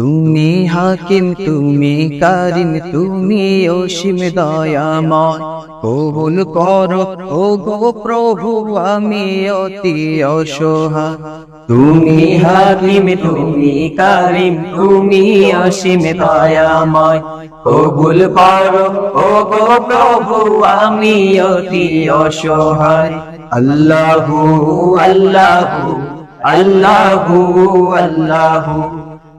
তুমি হাকিম, তুমি কারিম, তুমি অসীম দয়াময়। কবুল কর ও গো প্রভু, আমি অতি অসহায়। তুমি হাকিম, তুমি কারিম, তুমি অসীম দয়াময়। কবুল করো ও গো প্রভু, আমি অতি অসহায়। আল্লাহু আল্লাহু আল্লাহু আল্লাহু।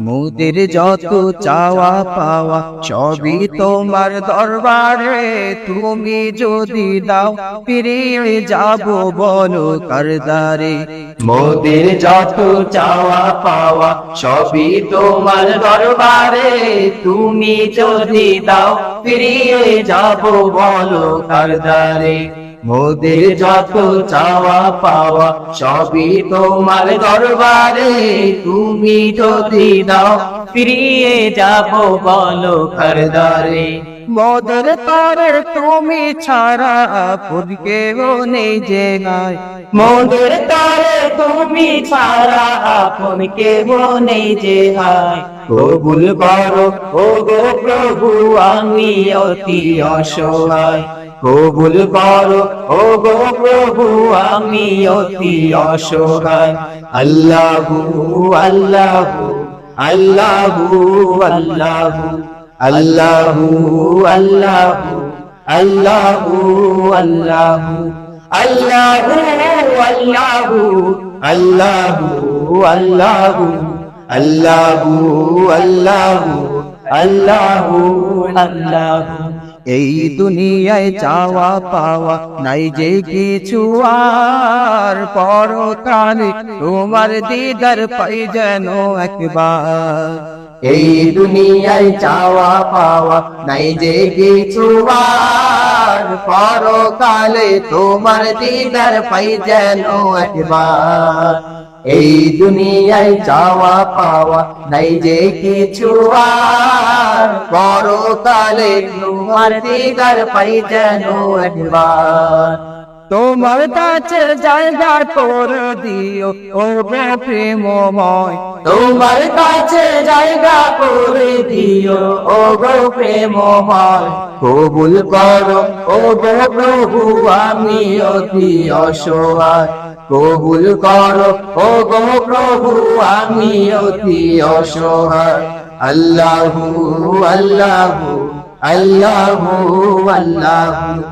মোদের যত চাওয়া পাওয়া, সবই তোমার দরবারে। তুমি যদি দাও ফিরে যাব বলো কারদারে। মোদের যত চাওয়া পাওয়া, সবই তোমার দরবারে। তুমি যদি দাও, ফিরিয়ে যাব বলো কারদারে। মোদের যত চাওয়া পাওয়া, সবই তোমার দরবারে। তুমি যদি দাও, ফিরিয়ে যাব বলো কারদারে মোদের তরে তুমি ছাড়া আপন কেউ নেই যে গায় মোদের তারে তুমি ছাড়া আপন কেহ নেই যে হায় কবুল করো ও গো প্রভু, আমি অতি অসহায়। কবুল করো ও গো প্রভু আমি অতি অসহায় আল্লাহু আল্লাহু আল্লাহু আল্লাহু আল্লাহু আল্লাহু আল্লাহু আল্লাহু আল্লাহু আল্লাহু আল্লাহু আল্লাহু আল্লাহু আল্লাহু আল্লাহু আল্লাহু এই দুনিয়ায় চাওয়া পাওয়া নাই যে কিছু আর। পরকালে তোমার দিদার পাই যেন একবার। এই দুনিয়ায় চাওয়া পাওয়া নাই যে কিছু পরকালে তোমার দিদার পাই যেন একবার। এই দুনিয়ায় চাওয়া পাওয়া নাই যে কিছু পরকালে তোমার দিদার পাই যেন একবার। তোমার কাছে জায়গা করে দিও, ও প্রেমময়। তোমার কাছে জায়গা করে দিও, ও প্রেমময়। কবুল করো, ও প্রভু, আমি অতি অসহায়। কবুল করো, ও প্রভু, আমি অতি অসহায়। আল্লাহু আল্লাহু আল্লাহু আল্লাহু।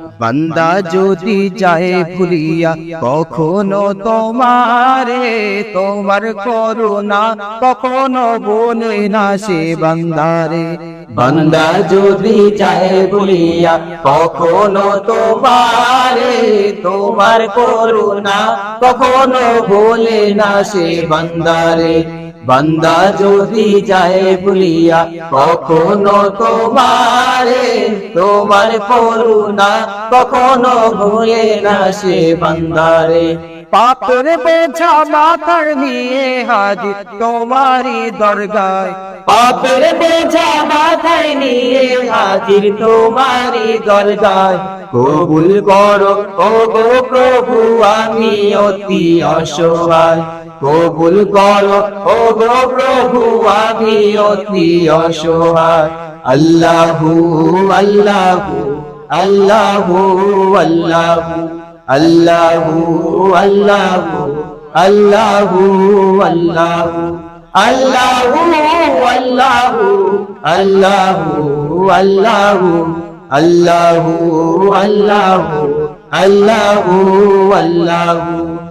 বান্দা যদি যায় ভুলিয়া, কখনো তোমারে তোমার করুণা, কখনো বলে না সে বান্দারে। বান্দা যদি চায় বলিয়া কখনো তোমারে তোমার করুণা, কখনো বলে না সে বান্দারে। বান্দা যদি যায় বলিয়া কখনো তোমারে তোমার করুণা কখনো ভুলে না সে বান্দারে। পাপের বেছা মাথার নিয়ে হাজির তোমারই দরগায়। পাপের বেজা মাথায় নিয়ে হাজির তোমারি দরগায়। কবুল করো ও গো প্রভু আমি অতি অসহায়। কবুল করো ও গো প্রভু আমি অতি অসহায় আল্লাহু আল্লাহু আল্লাহু আল্লাহু আল্লাহু আল্লাহু আল্লাহু আল্লাহু আল্লাহু আল্লাহু আল্লাহু আল্লাহু আল্লাহু আল্লাহু আল্লাহু আল্লাহু